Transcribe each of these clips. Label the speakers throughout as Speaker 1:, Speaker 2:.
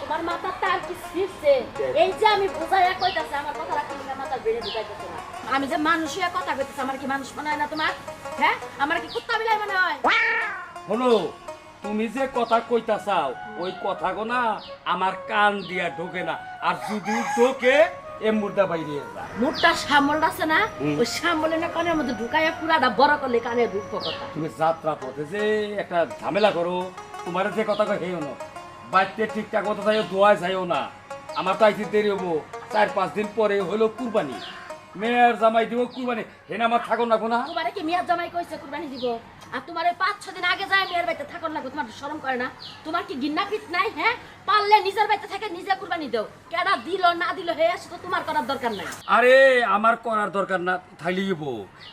Speaker 1: তোমার মাথার তার কি ছিঁড়ছে এই যে আমি বুঝাইয়া কইতাছি আমার কথা রাখতে তোমার মাথার বেড়ে বুঝাইতেছে না আমি যে মানুষ কথা কইতেছি আমার কি মানুষ মনে হয় না তোমার হ্যাঁ আমার কি কুত্তা বিলাই মনে হয়
Speaker 2: শোনো তুমি যে কথা কইতা চাও ওই কথা না আমার কান দিয়া ঢোকে না। আর যদি ঢোকে এ মুর্দা বাইরে। যা
Speaker 1: মুখটা আছে না? ওই সামলে না কানের মধ্যে ঢুকাইয়া পুরাটা বড় করলে কানে ঢুকবো কথা
Speaker 2: তুমি যাত্রা পথে যে একটা ঝামেলা করো তোমার যে কথা হেও না। বাড়িতে ঠিকঠাক মতো যাইও দোয়া যাইও না। আমার তো আইতে দেরি হব চার পাঁচ দিন পরে হইল কুরবানি। মেয়ের জামাই দিব কুরবানি। হেনা আমার থাকো না না।
Speaker 1: তোমারে কি মিয়ার জামাই কইছে কুরবানি দিব? আর তোমার এই পাঁচ ছ দিন আগে যায় মেয়ের বাড়িতে থাকুন লাগো তোমার শরম করে না। তোমার কি গিন্না পিত নাই হ্যাঁ? পারলে নিজের বাড়িতে থেকে নিজে কুরবানি দাও। কেডা দিল না দিল হে তো তোমার করার দরকার নাই।
Speaker 2: আরে আমার করার দরকার না থাইলিব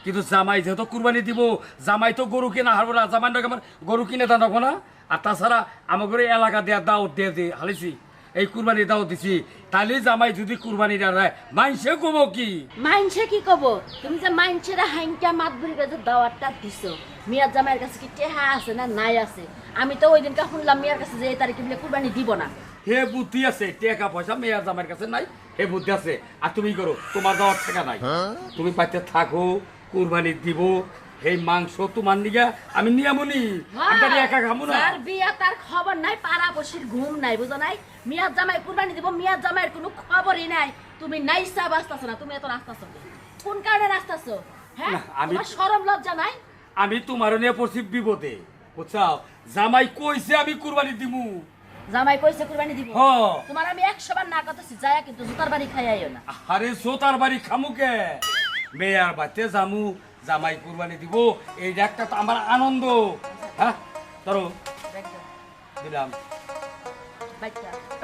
Speaker 2: কিন্তু জামাই যেহেতু কুরবানি দিব জামাই তো গরু কিনা হারবো না। জামাই আমার গরু কিনে নেব না আর তাছাড়া আমাকে এলাকা দেওয়া দাওয়াত দিয়ে দিয়ে হালিছি। এই কুরবানি দাওয়াত দিছি। তাহলে জামাই যদি কুরবানি দেয় মাইসে কমো কি?
Speaker 1: মাইনছে কি কব? তুমি যে মাইনছেরা হাইনটা মাত বুড়ি যে দাওয়াতটা দিছো। মিয়ার জামাইয়ের কাছে কি টেহা আছে না নাই আছে? আমি তো ওই দিনকে শুনলাম মিয়ার কাছে যে এই তারিখে বলে কুরবানি দিব না।
Speaker 2: হে বুদ্ধি আছে টাকা পয়সা মেয়ের জামাইয়ের কাছে নাই। হে বুদ্ধি আছে। আর তুমি করো তোমার দেওয়ার টাকা নাই। তুমি পাইতে থাকো কুরবানি দিব। এই মাংস তোমার নিগা আমি নিয়ামনি আমি একা খামো না।
Speaker 1: যার বিয়া তার খবর নাই পাড়া বসির ঘুম নাই বুঝো নাই? মিয়ার জামাই কুরবানি দিব মিয়ার জামাইয়ের কোনো খবরই নাই। তুমি নাইসা বাঁচতাছো না তুমি এত রাস্তাছো কোন? কারণে রাস্তাছো? হ্যাঁ
Speaker 2: আমি-
Speaker 1: শরম লজ্জা নাই?
Speaker 2: আমি তোমার নিয়ে পড়ছি বিপদে বুঝছাও? জামাই কইছে আমি কুরবানি দিমু।
Speaker 1: জামাই কইছে কুরবানি দিব। তোমার আমি একশো বার না কথাছি যায় কিন্তু জুতার বাড়ি খাই আইও না।
Speaker 2: আরে সোতার বাড়ি খামুকে মেয়ার বাড়িতে জামু জামাই কুরবানি দিব এই একটা তো আমার আনন্দ। হ্যাঁ? ধরো। দিলাম।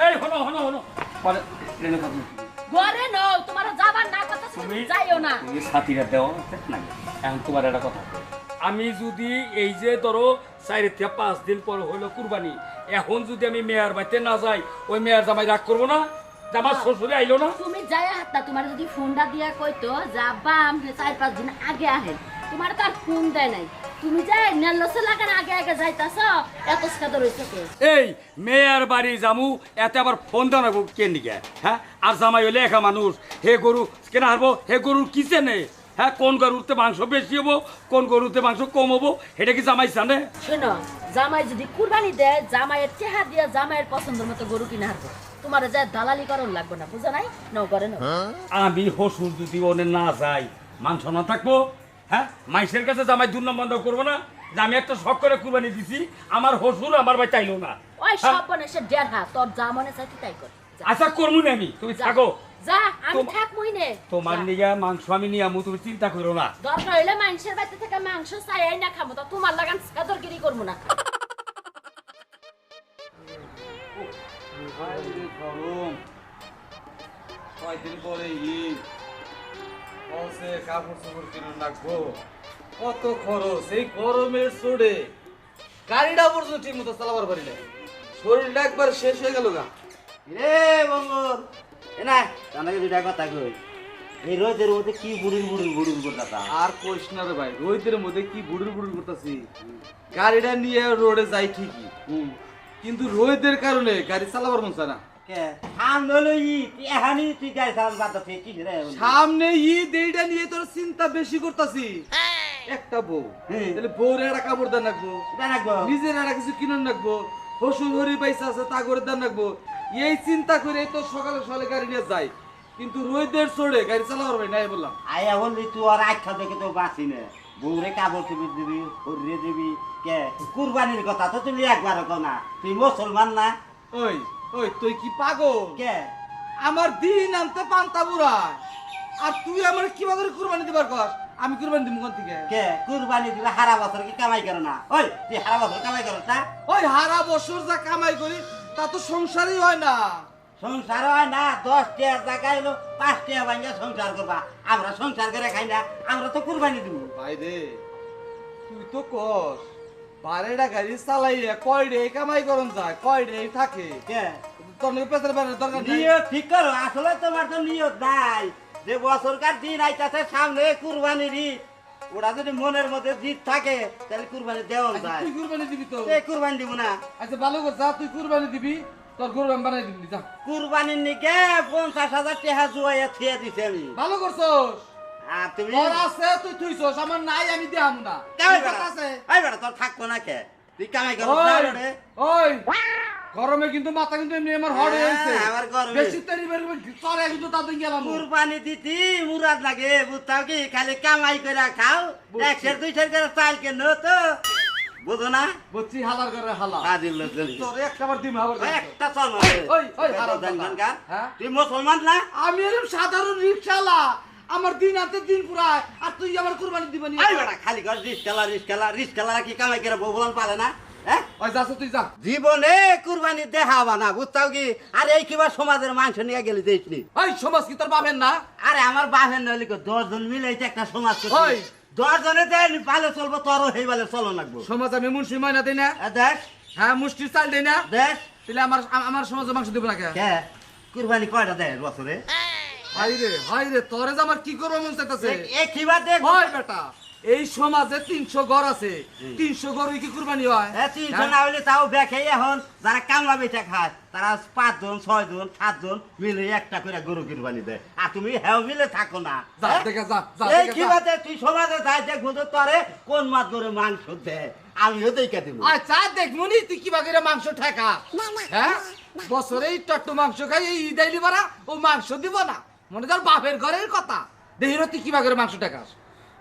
Speaker 2: এই হলো হলো হলো। পরে ট্রেনে থাকব
Speaker 1: ঘরে নও তোমার যাবার না কথা
Speaker 2: তুমি
Speaker 1: যাইও না।
Speaker 2: তুমি সাথীরা দেও না? এখন তোমার একটা কথা। আমি যদি এই যে ধরো চার থেকে পাঁচ দিন পর হলো কুরবানি এখন যদি আমি মেয়ার বাড়িতে না যাই ওই মেয়ার জামাই রাগ করব না? আমার শ্বশুরে আইলো না?
Speaker 1: তুমি যাই হাতটা তোমার যদি ফোনটা দিয়া কইতো যাবা আমি চার পাঁচ দিন আগে আহেন তোমার তো আর ফোন দেয় নাই। তুমি যাই নেলসে লাগান আগে আগে যাইতাছ এত সাদর হইছে কে?
Speaker 2: এই মেয়ের বাড়ি জামু এতে আবার ফোন দেওয়া নাগো কে নিকে হ্যাঁ? আর জামাই হইলে একা মানুষ। হে গরু কেনা হারবো? হে গরুর কিসে নেই হ্যাঁ? কোন গরুতে মাংস বেশি হব? কোন গরুতে মাংস কম হব? এটা কি জামাই জানে?
Speaker 1: শোনো জামাই যদি কুরবানি দেয় জামাইয়ের চেহা দিয়া জামাইয়ের পছন্দের মতো গরু কিনে হারবো। তোমার যা দালালি করণ লাগবে না বুঝা নাই? নও করে নাও।
Speaker 2: আমি হসুর যদি ওনে না যাই মাংস না থাকব? হ্যাঁ? মাইসের কাছে জামাই দুর্নাম বন্ধ করব না? যে আমি একটা শখ করে কুরবানি দিছি আমার হসুর আমার ভাই চাইলো না।
Speaker 1: ওই
Speaker 2: হ্যাঁ?
Speaker 1: সব বনে সে দেড় হাত তোর যা মনে চাই তুই তাই কর।
Speaker 2: আচ্ছা করব না আমি? তুমি। থাকো।
Speaker 1: যা আমি থাকবই নে
Speaker 2: তোমার
Speaker 1: যা।
Speaker 2: নিগা মাংস আমি নিয়ে আমু তুমি চিন্তা করো না।
Speaker 1: দরকার হইলে মানুষের বাড়িতে থেকে মাংস চাই না খাব তা তোমার লাগান সাদরগিরি করব না।
Speaker 3: কয়দিন পরে ঈদ বলছে কাপড় চোপড় কিনে রাখব কত খরচ এই গরমের চড়ে গাড়িটা পর্যন্ত ঠিক মতো চালাবার পারি না শরীরটা একবার শেষ হয়ে গেল গা
Speaker 4: রে বঙ্গর এ না তানাকে দুটা কথা কই এই রোদের মধ্যে কি বুড়ির বুড়ির বুড়ির করতা
Speaker 3: আর কইস না রে ভাই রোহিতের মধ্যে কি বুড়ুর বুড়ুর করতেছি? গাড়িটা নিয়ে রোডে যাই ঠিকই
Speaker 4: হুম।
Speaker 3: কিন্তু রোহিতের কারণে গাড়ি চালাবার মন চায় না।
Speaker 4: সামনে
Speaker 3: ঈদ এইটা নিয়ে তোর চিন্তা বেশি করতাছি। একটা বউ। তাহলে বউর একটা কাপড় দেন রাখব। নিজের একটা কিছু কিনুন রাখব। হসুর হরি পয়সা আছে তা করে দাম রাখব। এই চিন্তা করে তো সকালে সকালে গাড়ি নিয়ে যাই কিন্তু রোদের চড়ে গাড়ি চালাবার ভাই নাই বললাম।
Speaker 4: আয়া বললি তুই আর আখ্যা দেখে তো বাঁচি না। বউরে কাপড় চুপড় দিবি হরিয়ে দিবি কে? কুরবানির কথা তো তুমি একবার কো না। তুই মুসলমান না?
Speaker 3: ওই ওই তুই কি পাগল?
Speaker 4: কে?
Speaker 3: আমার দিন আনতে পান্তা বুড়া। আর তুই আমার কীভাবে করে কুরবানি দিবার কস? আমি কুরবানি দিব কোন থেকে?
Speaker 4: কে? কুরবানি দিলে হারা বছর কি কামাই করো না? ওই তুই হারা বছর কামাই করো না?
Speaker 3: ওই হারা বছর যা কামাই করি তা তো সংসারই হয় না।
Speaker 4: সংসার হয় না দশ টাকা এলো পাঁচ টাকা ভাঙ্গা সংসার করবা। আমরা সংসার করে খাই না আমরা তো কুরবানি দিব।
Speaker 3: ভাই রে তুই তো কস বারেটা গাড়ি চালাইয়া কয় কামাই করন যায় কয় থাকে?
Speaker 4: কে?
Speaker 3: তোর পেছনে বেড়ার দরকার
Speaker 4: নিয়ত ঠিক করো আসলে তোমার তো নিয়ত নাই। যে বছরকার দিন আইতাছে সামনে কুরবানির ঈদ। ওরা যদি মনের মধ্যে জিত থাকে তাহলে কুরবানি দেওয়া
Speaker 3: আচ্ছা,
Speaker 4: যায়।
Speaker 3: তুই কুরবানি দিবি তো?
Speaker 4: এই কুরবানি দিব না?
Speaker 3: আচ্ছা ভালো করে যা তুই কুরবানি দিবি তোর আমি বানাই দিবি যা।
Speaker 4: কুরবানির নিকে পঞ্চাশ হাজার টাকা জুয়াইয়া থিয়ে দিছি আমি।
Speaker 3: ভালো করছস?
Speaker 4: আর তুমি
Speaker 3: তোর আছে তুই থুইছস আমার নাই আমি দেহাম না।
Speaker 4: কামাই
Speaker 3: তোর
Speaker 4: বেড়া
Speaker 3: আছে?
Speaker 4: এই বেড়া তোর থাকব না কে? তুই কামাই করো না
Speaker 3: ওই
Speaker 4: রে
Speaker 3: ওই। গরমে কিন্তু মাথা কিন্তু এমনি আমার হড়ে
Speaker 4: হ্যাঁ,
Speaker 3: হয়েছে
Speaker 4: আমার গরমে।
Speaker 3: বেশি তেরি বেরি চলে কিন্তু তাদের গেলাম।
Speaker 4: কুরবানি দিতি মুরাদ লাগে বুঝতাও কি? খালি কামাই করে খাও। এক সের দুই সের করে চাল কেন তো? বুঝো না?
Speaker 3: বলছি হালার করে হালা। দিম হাবার
Speaker 4: একটা চল
Speaker 3: ওই, ওই। হ্যাঁ?
Speaker 4: তুই মুসলমান না?
Speaker 3: আমি এরকম সাধারণ রিক্সালা আমার দিন হাতে দিন পুরায়। আর তুই আমার কুরবানি দিবনি
Speaker 4: আই বেটা খালি কর রিস খেলা রিস খেলা রিস খেলা কি কামাই করে বউ বলান পারে না? হ্যাঁ?
Speaker 3: ওই যাস তুই যা।
Speaker 4: জীবনে কুরবানি দেখাবা না বুঝতাও কি? আর এই কিবা সমাজের মাংস নিয়ে গেলি দেখিনি
Speaker 3: ওই সমাজ কি তোর পাবেন না?
Speaker 4: আরে আমার বাপের নইলে দশ জন মিলে একটা সমাজ।
Speaker 3: ওই।
Speaker 4: দশ জনে দেন ভালো চলবো তোরও সেই ভালো চলো লাগবো।
Speaker 3: সমাজ আমি মুন্সি ময়না দিই না।
Speaker 4: দেখ
Speaker 3: হ্যাঁ মুষ্টির চাল দিই না।
Speaker 4: দেখ
Speaker 3: তাহলে আমার আমার সমাজে মাংস দিব না কে?
Speaker 4: কুরবানি কয়টা দেয় বছরে?
Speaker 3: হাই রে হাই রে তোরে যে আমার কি করব মন চাইতেছে?
Speaker 4: এ- এ কিবা দেখ
Speaker 3: হয় বেটা এই সমাজে তিনশো ঘর আছে। তিনশো ঘর কি কুরবানি হয়?
Speaker 4: এ তিনশো না হইলে তাও দেখে এখন যারা কামলা বেচা খায় তারা পাঁচজন ছয়জন সাতজন মিলে একটা করে গরু কুরবানি দেয়। আর তুমি হেও মিলে থাকো না।
Speaker 3: যা
Speaker 4: হ্যাঁ?
Speaker 3: দেখে যা যা
Speaker 4: এই
Speaker 3: যা।
Speaker 4: তুই সমাজে যাই দেখব তো তোরে কোন মাছ ধরে মাংস দেয় আমিও দেখে দিব।
Speaker 3: আচ্ছা দেখ মুনি তুই কি বাগেরে মাংস ঠেকা? হ্যাঁ? বছরে এই টট্টু মাংস খাই এই ঈদাইলি বারা ও মাংস দিব না। মনে কর বাপের ঘরের কথা। দেখি না তুই কি বাগেরে মাংস ঠেকাস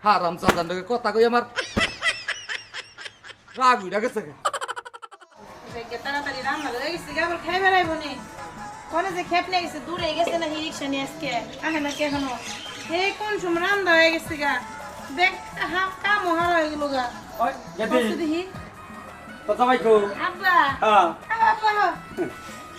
Speaker 3: হ্যাঁ রামচাঁদান কথা কই আমার। রাগ উইরা গেছে।
Speaker 5: তাড়াতাড়ি রান্না হয়ে গেছে আবার খাই বেড়াইব নি। কোনে যে খেপ নিয়ে গেছে দূরে গেছে না রিক্সা নিয়ে আজকে? আহে না কে এখনও? হে কোন সময় রান্না হয়ে গেছে গা। দেখ হা কাম হারা হয়ে গেল গা। দেখি।
Speaker 2: তো
Speaker 5: আব্বা।
Speaker 2: হ্যাঁ।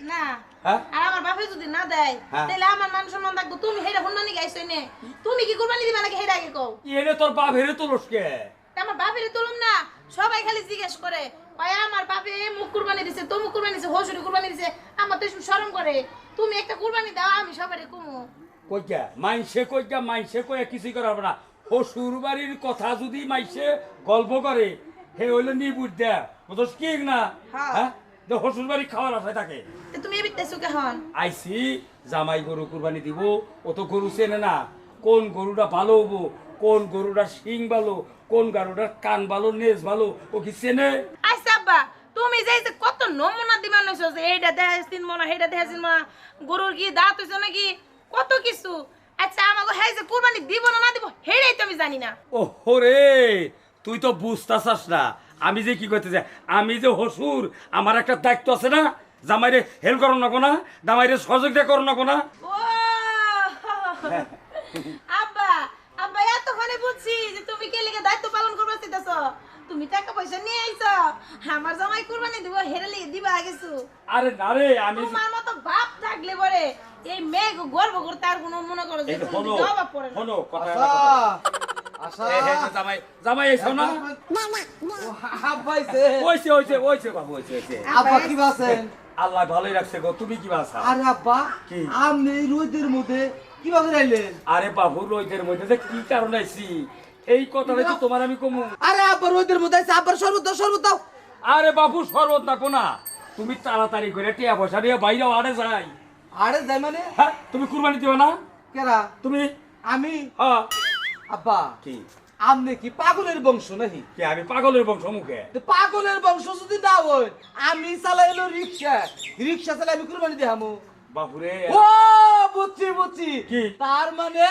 Speaker 2: না।
Speaker 5: হ্যাঁ?
Speaker 2: আর
Speaker 5: আমার বাপে যদি না দেয়
Speaker 2: হ্যাঁ।
Speaker 5: তাহলে আমার মান সম্মান থাকব। তুমি হেডা হুন্নানি গাইছো নে তুমি কি কুরবানি দিবা নাকি হেডা আগে কও?
Speaker 2: এনে তোর বাপ হেরে তোলসকে
Speaker 5: তা আমার বাপের তুলুম না। সবাই খালি জিজ্ঞেস করে কয় আমার বাপে মুখ কুরবানি দিছে তো কুরবানি দিছে হসুরি কুরবানি দিছে আমার তো শরম করে। তুমি একটা কুরবানি দাও আমি কুমু।
Speaker 2: কইয়া না। বাড়ির কথা যদি মাইসে গল্প করে হে হইল দেয় বুঝছ কি না?
Speaker 5: হ্যাঁ।
Speaker 2: যে শ্বশুর বাড়ি খাওয়ার আশায় থাকে।
Speaker 5: তুমি এবিতে সুখে হন।
Speaker 2: আইসি জামাই গরু কুরবানি দিব ও তো গরু চেনে না। কোন গরুটা ভালো হব কোন গরুটার শিং ভালো কোন গরুটার কান ভালো নেজ ভালো ও কি চেনে?
Speaker 5: আব্বা তুমি যে যে কত নমুনা দিবা নইছো যে এইটা দেখাইছ তিন মনা সেইটা দেখাইছ তিন মনা গরুর কি দাঁত হইছে নাকি? কত কিছু। আচ্ছা আমাকে হ্যাঁ যে কুরবানি দিব না না দিব হেড়েই তো আমি জানি না।
Speaker 2: ও হরে তুই তো বুঝতাছাস না। আমি যে কি করতে চাই? আমি যে হসুর আমার একটা দায়িত্ব আছে না? জামাইরে হেল্প করো না না? জামাইরে সহযোগিতা করো না? না
Speaker 5: আব্বা আব্বা এতক্ষণে বুঝছি যে তুমি কে লিগে দায়িত্ব পালন চাইতেছ? তুমি টাকা পয়সা নিয়ে আইছো। আমার জামাই কুরবানি দিব হেরে দিবা গেছো
Speaker 2: আরে না রে আমি
Speaker 5: তোমার মতো বাপ থাকলে পরে এই মেয়ে গর্ব করতে আর কোনো মনে করো যে
Speaker 2: এই যে
Speaker 5: কোনো
Speaker 2: হলো
Speaker 5: জবাব পড়ে না।
Speaker 2: হলো কথা
Speaker 3: আশা। আশা
Speaker 2: এই, এই জামাই জামাই এসো না।
Speaker 3: ও হাফ পাইছে
Speaker 2: ওইছে ওইছে ওইছে বাবু ওইছে ওইছে
Speaker 3: আব্বা কি বাসেন?
Speaker 2: আল্লাহ ভালোই রাখছে গো তুমি কি বাসা?
Speaker 3: আরে আব্বা
Speaker 2: কি?
Speaker 3: আপনি এই রোদের মধ্যে কীভাবে রাইলেন?
Speaker 2: আরে বাবু রোদের মধ্যে যে কি কারণ আইছি? এই কথাটা তো তোমার আমি কমু?
Speaker 3: আরে আব্বা রোদের মধ্যে আছে আব্বার শরবত দাও শরবত দাও।
Speaker 2: আরে বাবু শরবত না। কোনা তুমি তাড়াতাড়ি করে টিয়া পয়সা নিয়ে বাইরে আড়ে যাই।
Speaker 3: আরে যাই মানে?
Speaker 2: হ্যাঁ তুমি কুরবানি দিবে না?
Speaker 3: কেরা?
Speaker 2: তুমি?
Speaker 3: আমি?
Speaker 2: হ্যাঁ।
Speaker 3: আব্বা
Speaker 2: কি?
Speaker 3: আপনি কি পাগলের বংশ নাকি?
Speaker 2: কি আমি পাগলের বংশ মুখে?
Speaker 3: তো পাগলের বংশ যদি না হয় আমি চালাইলো রিক্সা। রিক্সা চালাই আমি কুরবানি দেখামু
Speaker 2: বাবুরে
Speaker 3: ও বুঝছি বুঝছি।
Speaker 2: কি?
Speaker 3: তার মানে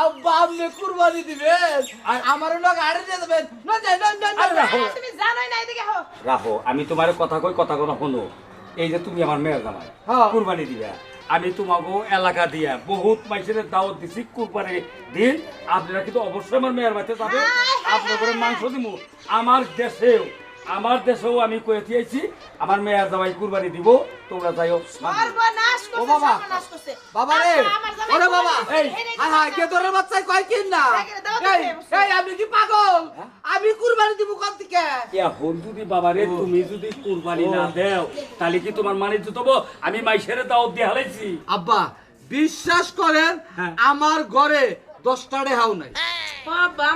Speaker 3: আব্বা আপনি কুরবানি দিবেন আর আমার লোক আড়ে দিয়ে দেবেন না যাই না না
Speaker 5: তুমি জানোই না এদিকে হো।
Speaker 2: রাখো আমি তোমার কথা কই কথা কথা শোনো। এই যে তুমি আমার মেয়ের জামাই
Speaker 3: হ্যাঁ।
Speaker 2: কুরবানি দিবা। আমি তোমাকে এলাকা দিয়া বহুত মাইসের দাওয়াত দিছি কুরবানি দিন। আপনারা কিন্তু অবশ্যই আমার মেয়ের বাড়িতে যাবে আপনার করে মাংস দিব আমার দেশেও আমার দেশেও আমি কয়ে দিয়েছি আমার মেয়ের জামাই কুরবানি দিব তোমরা যাইও
Speaker 5: সর্বনাশ
Speaker 3: ও বাবা। বাবা রে।
Speaker 5: আচ্ছা,
Speaker 3: ওরে বাবা। এই কে তোর কয় কিন না?
Speaker 5: দেখে দাও,
Speaker 3: এই এই আপনি কি পাগল? আমি কুরবানি দিব কোন থেকে?
Speaker 2: এখন যদি বাবারে তুমি যদি কুরবানি না দেও তাহলে কি তোমার মানে জুতবো আমি মাইসের দাওয়াত দিয়ে হালাইছি।
Speaker 3: আব্বা বিশ্বাস করেন
Speaker 2: হ্যাঁ।
Speaker 3: আমার ঘরে দশটা রেহাও নাই।
Speaker 5: বাবা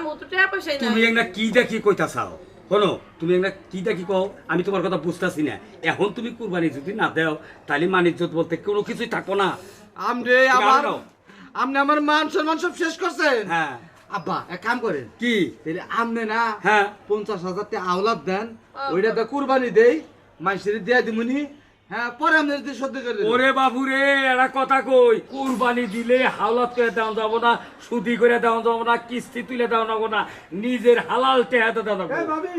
Speaker 2: তুমি একটা কি দেখি কইতা চাও শোনো তুমি একটা কি দেখি কও? আমি তোমার কথা বুঝতেছি না। এখন তুমি কুরবানি যদি না দেও তাহলে মানিজ্য বলতে কোনো কিছুই থাকো না।
Speaker 3: আমরে আমার। আপনি আমার মান সম্মান সব শেষ করছেন?
Speaker 2: হ্যাঁ।
Speaker 3: আব্বা এক কাম করেন।
Speaker 2: কি?
Speaker 3: তাহলে আমনে না
Speaker 2: হ্যাঁ।
Speaker 3: পঞ্চাশ হাজার টাকা আওলাদ দেন ওইটা তো কুরবানি দেই মানুষের দিয়া দিমুনি হ্যাঁ পরে সহ্য করে
Speaker 2: ওরে বাবু রে কথা কই? কুরবানি দিলে হাওলাত করে দেওয়া যাব না সুদি করে দেওয়া যাব না কিস্তি তুলে দেওয়া যাব না নিজের হালাল টেহাতে দেওয়া যাব।
Speaker 6: ভাবি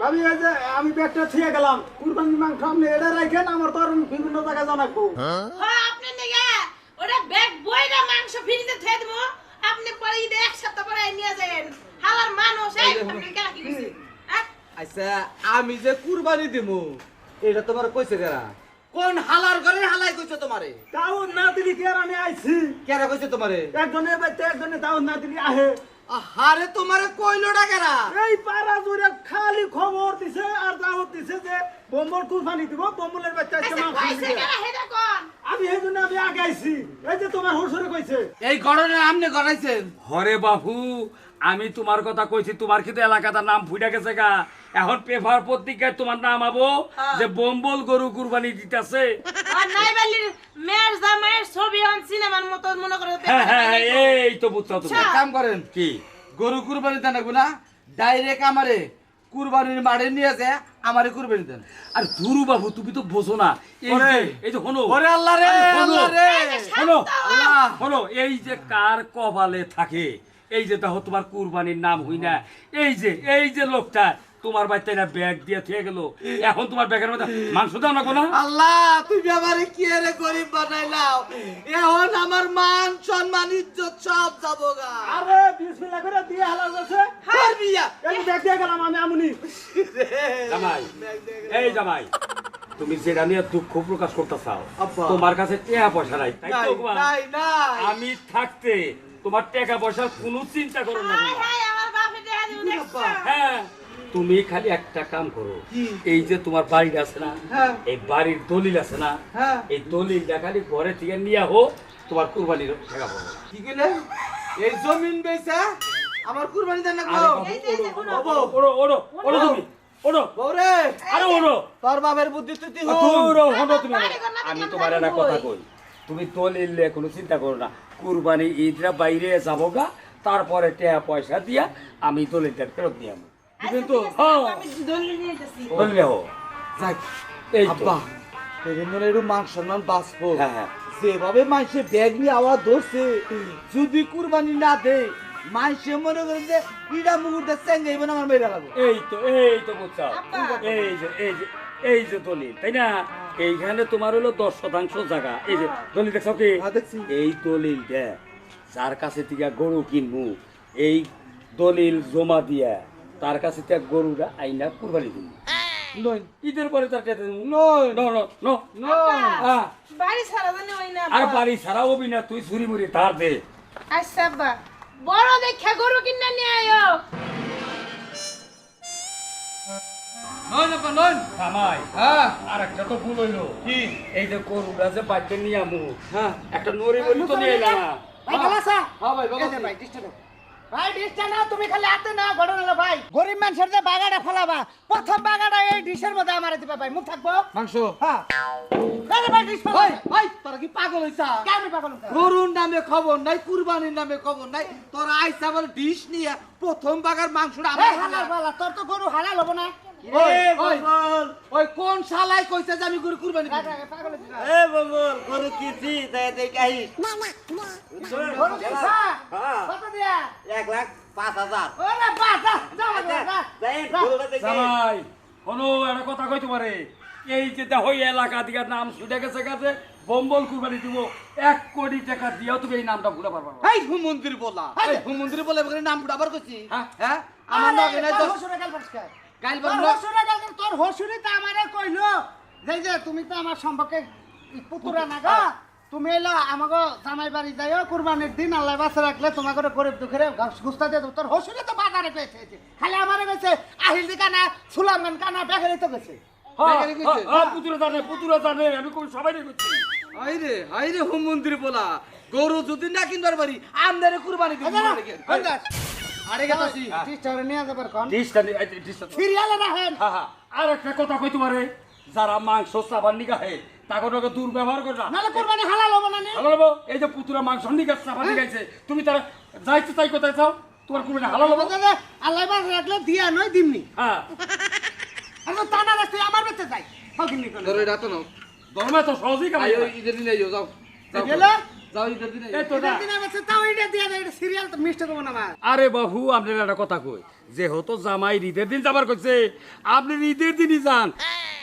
Speaker 6: ভাবি এই যে আমি ব্যাগটা থিয়ে গেলাম কুরবানির মাংস আপনি এটা রাখেন আমার তো বিভিন্ন জায়গায়
Speaker 5: হ্যাঁ আপনি ওটা ব্যাগ বইরা মাংস ফ্রিজে থয়ে দেবো আপনি পরে ঈদে এক সপ্তাহ পরে নিয়ে যাবেন। হালার মানুষ এই আপনি কেন কি হ্যাঁ?
Speaker 3: আচ্ছা আমি যে কুরবানি দিমু এটা তোমার কইছে কেরা কোন হালার ঘরে হালাই কইছে তোমারে?
Speaker 6: তাও না দিলি কি আর আমি আইছি?
Speaker 3: কেরা কইছে তোমারে?
Speaker 6: একজনের বাড়িতে একজনে তাও না দিলি আহে।
Speaker 3: আরে তোমারে কইলোটা কেরা?
Speaker 6: এই পাড়া জুড়ে খালি খবর দিছে আর দাওয়াত দিছে যে বম্বল কুরবানি দিব? বম্বলের বাচ্চা
Speaker 5: হেডা কোন
Speaker 6: আমি এই জন্য আমি আগে আইছি। এই যে তোমার হুসুরে কইছে।
Speaker 3: এই ঘটনা আমনে গড়াইছেন
Speaker 2: হরে বাবু আমি তোমার কথা কইছি তোমার কিন্তু এলাকাটার নাম ফুইটা গেছে গা। এখন পেপার পত্রিকায় তোমার নাম আবো যে বোম্বল গরু কুরবানি দিতেছে।
Speaker 5: মেয়ের জামাইয়ের ছবি অন সিনেমার মতো মনে করে
Speaker 2: হ্যাঁ হ্যাঁ হ্যাঁ, এই তো বুঝছ তুমি।
Speaker 3: কাম করেন
Speaker 2: কি?
Speaker 3: গরু কুরবানি দেন না ডাইরেক্ট আমারে কুরবানির মাঠে নিয়ে যায় আমারে কুরবানি দেন।
Speaker 2: আর ধুরু বাবু তুমি তো বোঝো না। এই। যে হনো
Speaker 3: ওরে রে। আল্লাহ রে।
Speaker 2: হলো। হলো। এই যে কার কপালে থাকে এই যে দেখো তোমার কুরবানির নাম হই না। এই যে এই যে লোকটা তোমার বাচ্চা না ব্যাগ দিয়ে থেকে গেল। এখন তোমার ব্যাগের মধ্যে মাংস দাও না কোনো
Speaker 3: আল্লাহ তুমি আমারে কি রে গরিব বানাইলাও? এখন আমার মান সম্মান ইজ্জত সব যাব গা।
Speaker 6: আরে বিসমিল্লাহ করে দিয়ে হালা যাচ্ছে
Speaker 3: আর বিয়া
Speaker 6: এই ব্যাগ দিয়ে গেলাম আমি আমুনি।
Speaker 2: জামাই এই জামাই তুমি যেটা নিয়ে দুঃখ প্রকাশ করতে চাও তোমার কাছে টাকা পয়সা নাই তাই তো গো?
Speaker 3: নাই নাই।
Speaker 2: আমি থাকতে তোমার টাকা পয়সার কোনো চিন্তা করো না হ্যাঁ তুমি খালি একটা কাম করো। এই যে তোমার বাড়ি আছে না
Speaker 3: হ্যাঁ।
Speaker 2: এই বাড়ির দলিল আছে না
Speaker 3: হ্যাঁ।
Speaker 2: এই দলিলটা খালি ঘরে থেকে নিয়ে হোক তোমার কুরবানির টাকা পাবো
Speaker 3: কি এই জমিন বেচা আমার কুরবানি দেন না।
Speaker 2: ওড়ো, ওড়ো, ওড়ো, ওড়ো তুমি, ওড়ো,
Speaker 3: বউরে
Speaker 2: আরে ওড়ো।
Speaker 3: তোর বাবার বুদ্ধি তুই
Speaker 2: আর দূরও হনো তুমি।
Speaker 5: বাড়ি ঘর না
Speaker 2: আমি তোমার একটা কথা
Speaker 5: কই?
Speaker 2: কই তুমি দলিল নিয়ে কোনো চিন্তা করো না। কুরবানি ঈদরা বাইরে যাব গা তারপরে টাকা পয়সা দিয়া আমি দলিলটা ফেরত আমি
Speaker 3: দিবেন তো
Speaker 2: হ্যাঁ।
Speaker 5: আমি দলিল নিয়ে
Speaker 2: হো
Speaker 3: যাক
Speaker 2: এই তো।
Speaker 3: আব্বা একটু মান সম্মান বাঁচবো।
Speaker 2: হ্যাঁ, হ্যাঁ।
Speaker 3: যেভাবে ব্যাগ নিয়ে আওয়াজ ধরছে যদি কুরবানি না দে মানুষে মনে করে যে ইডা আমার মেয়েরা লাগবে।
Speaker 2: এই তো এই তো বুঝছ। এই যে এই যে। এই যে দলিল তাই না? এইখানে তোমার হলো দশ শতাংশ জায়গা। এই যে দলিল দেখছ কি?
Speaker 3: হ্যাঁ,
Speaker 2: এই দলিল দে যার কাছে থেকে গরু কিনবো এই দলিল জমা দিয়া তার কাছে থেকে গরুরা আইনা কুরবানি দিব। ঈদের পরে তার হ্যাঁ। আর বাড়ি ছাড়া হবি না তুই ছুরি মুড়ি তার দে।
Speaker 5: আচ্ছা বড় দেখে গরু কিনে নিয়ে আয়ো
Speaker 3: নয় না নয়
Speaker 2: কামাই
Speaker 3: হ্যাঁ।
Speaker 2: আর একটা তো ভুল হইল।
Speaker 3: কি?
Speaker 2: এই যে গরুটা যে বাড়িতে নিয়ে আমু।
Speaker 3: হ্যাঁ।
Speaker 2: একটা নড়ি বলি তো নিয়ে এলাম
Speaker 6: ভাই ভালো আছা?
Speaker 3: হ্যাঁ ভাই
Speaker 6: ভাই ডিস্টার্ব ভাই না তুমি খালি হাতে না ভাই। গরিব মানুষের যে বাগাটা ফলাবা প্রথম বাগাটা এই ডিশের মধ্যে আমার দিবা ভাই। মুখ থাকব?
Speaker 3: মাংস।
Speaker 6: হ্যাঁ। আরে ভাই ডিশ
Speaker 3: ওই তোরা কি পাগল হইছা?
Speaker 6: কেন পাগল
Speaker 3: গরুর নামে খবর নাই কুরবানির নামে খবর নাই। তোরা আইসা বলে ডিশ নিয়ে প্রথম বাগার মাংসটা
Speaker 6: এই
Speaker 3: আমার
Speaker 6: হালাল। বালা তোর তো গরু হালাল হব না।
Speaker 3: ওই, কোন শালাই কইছে যে আমি গরু কুরবানি দিব?
Speaker 6: পাগল হইছিস না।
Speaker 4: এ বলবল গরু কিছি তাই তাই কাহি
Speaker 6: গরু কিনছা? কত দিয়া?
Speaker 4: এক লাখ
Speaker 6: ওরে
Speaker 2: জামাই একটা কথা কইতে পারে? এই যে দেখো এলাকা দিকে নাম ছুটে গেছে গেছে বম্বল কুরবানি দিব। এক কোটি টাকা দিয়েও তুমি এই নামটা ভুলে পারবা না।
Speaker 3: এই হুমন্দির বলা। এই হুমন্দির বলে নাম আবার করছি
Speaker 2: হ্যাঁ?
Speaker 3: হ্যাঁ? আমার নাম
Speaker 6: পরিষ্কার।
Speaker 3: গাইল
Speaker 6: তোর হসুরে তো আমারে কইলো যে যে তুমি তো আমার সম্পর্কে পুতুরা না গা। তুমি এলো আমাকে জামাই বাড়ি যাইও কুরবানির দিন আল্লাহ বাসে রাখলে তোমাকে গরিব দুঃখের গুস্তা দিয়ে তোর হসুরে তো বাজারে পেয়েছে খালি আমারে গেছে আহিল কানা সুলামান কানা বেকারি তো গেছে।
Speaker 2: হ্যাঁ? হ্যাঁ, হ্যাঁ, পুতুরা জানে পুতুরা জানে আমি কই সবাই করছি।
Speaker 3: আইরে আইরে হুমন্দির বলা গরু যদি না কিনবার পারি আমদারে কুরবানি দিব আরে
Speaker 2: হ্যাঁ, হ্যাঁ। আর একটা কথা কই তোমারে যারা মাংস চাবার নিগাহে তাকে ওকে দুর্ব্যবহার করে না।
Speaker 6: হালাল হবে না নি।
Speaker 2: হালাল হব? এই যে পুতুরা মাংস নিগাছ চাবার তুমি তারা যাইতে তাই কোথায় চাও? তোমার কুরবানি হালাল হব?
Speaker 6: বলতে আল্লাহ রাখলে দিয়া নয় দিমনি
Speaker 2: হ্যাঁ।
Speaker 6: আর তা না রাখতে আমার বেঁচে যাই।
Speaker 3: ধরো তো নাও
Speaker 2: ধর্মে তো সহজেই কামাই হয়।
Speaker 3: যাও। যাও
Speaker 6: গেলে? তাও
Speaker 2: আরে বাবু আপনার একটা কথা কই। যে হতো জামাই ঈদের দিন যাবার কইছে আপনি ঈদের দিনই যান।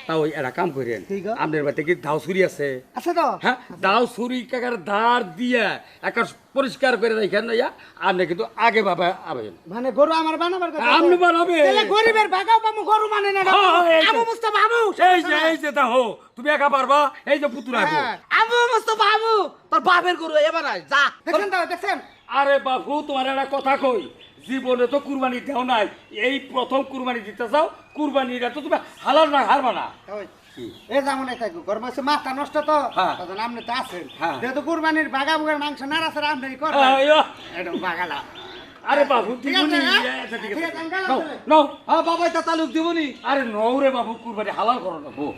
Speaker 2: তা ওই একটা কাম করেন আপনার বাড়িতে কি ধাও ছুরি আছে?
Speaker 6: আছে তো।
Speaker 2: হ্যাঁ দাও ছুরি কাকার ধার দিয়া একটা পরিষ্কার করে রাখেন না ইয়া আপনি কিন্তু আগে বাবা আবেন
Speaker 6: মানে গরু আমার বানাবার কথা
Speaker 2: আপনি বানাবে
Speaker 6: তাহলে গরিবের গরু মানে না
Speaker 2: হ্যাঁ, হ্যাঁ,
Speaker 6: মুস্তাফা আবু
Speaker 2: এই যে এই যে দেখো তুমি একা পারবা? এই যে পুতুরা গো।
Speaker 6: হ্যাঁ, আবু মুস্তাফা আবু
Speaker 3: তোর বাপের গরু এবার আয় যা।
Speaker 6: দেখছেন তো দেখছেন?
Speaker 2: আরে বাবু তোমার একটা কথা কই জীবনে তো কুরবানি দেও নাই। এই প্রথম কুরবানি দিতে চাও কুরবানিটা তো তুমি হালাল না হারবা না।
Speaker 6: এই যেমন এই গরম আছে মাথা নষ্ট তো।
Speaker 2: হ্যাঁ।
Speaker 6: তখন আপনি তো আছেন।
Speaker 2: হ্যাঁ।
Speaker 6: যেহেতু কুরবানির বাগা বুগার মাংস না আছে আমদানি করে
Speaker 2: আইয়ো।
Speaker 6: এটা বাগালা।
Speaker 2: আরে বাবু দিবনি।
Speaker 6: হ্যাঁ?
Speaker 2: আচ্ছা, ঠিক
Speaker 6: ঠিক
Speaker 2: আছে
Speaker 6: আছে,
Speaker 2: নাও, নাও।
Speaker 3: হ্যাঁ বাবাই তা তালুক দিবনি।
Speaker 2: আরে নও রে বাবু কুরবানি হালাল করো না। বউ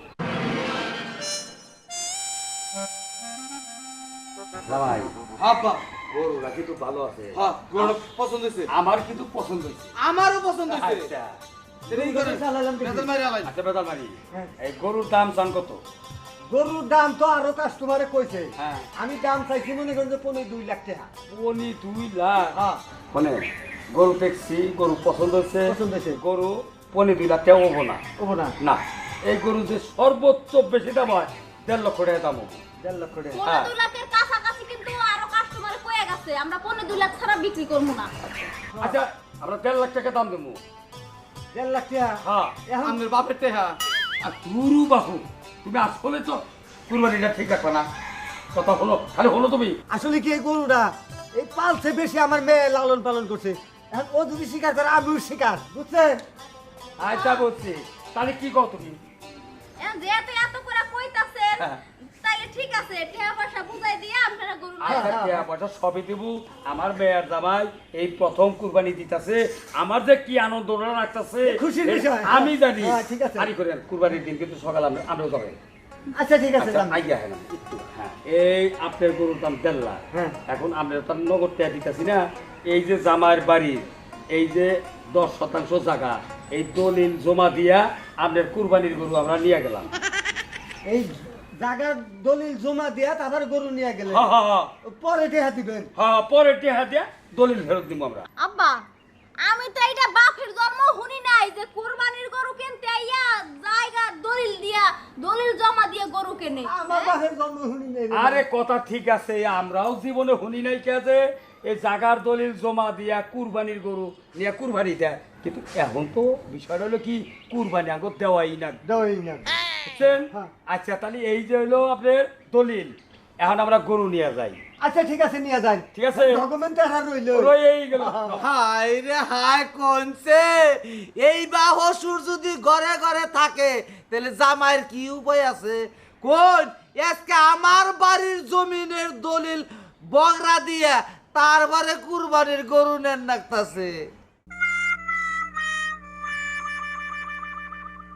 Speaker 2: জামাই।
Speaker 3: হাব্বা
Speaker 2: গরুরা কিন্তু ভালো আছে।
Speaker 3: হ্যাঁ গরু পছন্দ হয়েছে।
Speaker 2: আমার কিন্তু পছন্দ হয়েছে।
Speaker 3: আমারও পছন্দ হয়েছে।
Speaker 2: আচ্ছা।
Speaker 3: এই মারি
Speaker 2: আচ্ছা এই গরুর দাম চান কত?
Speaker 7: গরুর দাম তো আরও কাস্টমারে কইছে।
Speaker 2: হ্যাঁ।
Speaker 7: আমি দাম চাইছি মনে করেন যে পনেরো দুই লাখ টাকা।
Speaker 2: পনি দুই লাখ?
Speaker 7: হ্যাঁ।
Speaker 2: মানে গরু দেখছি গরু পছন্দ হচ্ছে
Speaker 7: পছন্দ হয়েছে।
Speaker 2: গরু পনি দুই লাখ টাকা হব না।
Speaker 7: ওবো না।
Speaker 2: না। এই গরু যে সর্বোচ্চ বেশি দাম হয় দেড় লক্ষ টাকা দাম হব।
Speaker 7: দেড় লক্ষ টাকা।
Speaker 2: হ্যাঁ।
Speaker 1: আমরা পনেরো দুই লাখ ছাড়া বিক্রি করব না।
Speaker 2: আচ্ছা আমরা দেড় লাখ টাকা দাম দেবো।
Speaker 7: দেড় লাখ টাকা?
Speaker 2: হ্যাঁ
Speaker 7: এখন
Speaker 3: বাপের টেহা
Speaker 2: আর তুরু বাহু। তুমি আসলে তো কুরবানিটা ঠিক রাখবে না। কথা হলো তাহলে হলো তুমি।
Speaker 7: আসলে কি এই গরুটা? এই পালছে বেশি আমার মেয়ে লালন পালন করছে। এখন ও যদি শিকার করে আমিও শিকার বুঝছেন
Speaker 2: আচ্ছা বলছি তাহলে কি কও তুমি?
Speaker 1: এখন এত করে কইতাছেন
Speaker 2: হ্যাঁ।
Speaker 1: তাইলে ঠিক আছে টাকা পয়সা বুঝাই দিয়ে আপনারা গরু
Speaker 2: আচ্ছা
Speaker 1: যান।
Speaker 2: পয়সা সবই দেবো। আমার মেয়ের জামাই এই প্রথম কুরবানি দিতেছে। আমার যে কি আনন্দ রাখতেছে
Speaker 7: খুশির বিষয়।
Speaker 2: আমি জানি।
Speaker 7: হ্যাঁ, ঠিক আছে।
Speaker 2: আরি করেন কুরবানির দিন কিন্তু সকালে আমরা আমরাও যাবেন
Speaker 7: আচ্ছা ঠিক আছে
Speaker 2: আচ্ছা, আইয়া হ্যাঁ হ্যাঁ। এই আপনার গরুর দাম দেড় লাখ।
Speaker 7: হ্যাঁ।
Speaker 2: এখন আমরা নগদ টাকা দিতেছি না। এই যে জামাইয়ের বাড়ির এই যে দশ শতাংশ জায়গা এই দলিল জমা দিয়া আপনার কুরবানির গরু আমরা নিয়ে গেলাম।
Speaker 7: এই জায়গার দলিল জমা দিয়া তাদের গরু নিয়ে গেলে
Speaker 2: হ্যাঁ হ্যাঁ হ্যাঁ।
Speaker 7: পরে টেহা দিবেন।
Speaker 2: হ্যাঁ পরে টেহা দিয়া দলিল ফেরত দিব আমরা।
Speaker 1: আব্বা আমি তো এটা বাপের জন্ম শুনি নাই যে কুরবানির গরু কিনতে আইয়া জায়গা দলিল দিয়া দলিল জমা দিয়ে গরু কেনে
Speaker 7: আমার বাপের জন্ম শুনি নেই।
Speaker 2: আরে কথা ঠিক আছে আমরাও জীবনে শুনি নাই কে যে এই জাগার দলিল জমা দিয়া কুরবানির গরু নিয়ে কুরবানি দেয়। কিন্তু এখন তো বিষয়টা হলো কি কুরবানি আগত দেওয়াই না।
Speaker 7: দেওয়াই না।
Speaker 2: বুঝছেন। আচ্ছা তাহলে এই যে হলো আপনার দলিল। এখন আমরা গরু নিয়ে যাই।
Speaker 7: আচ্ছা ঠিক আছে নিয়ে যান।
Speaker 2: ঠিক আছে?
Speaker 7: ডকুমেন্ট আর রইল।
Speaker 2: রয়েই গেল।
Speaker 3: হাই রে হাই কোনছে এই বা হসুর যদি ঘরে ঘরে থাকে তাহলে জামাইয়ের কি উপায় আছে? কোন? আজকে আমার বাড়ির জমিনের দলিল বগরা দিয়া তারপরে কুরবানির গরু নেন নাকতাছে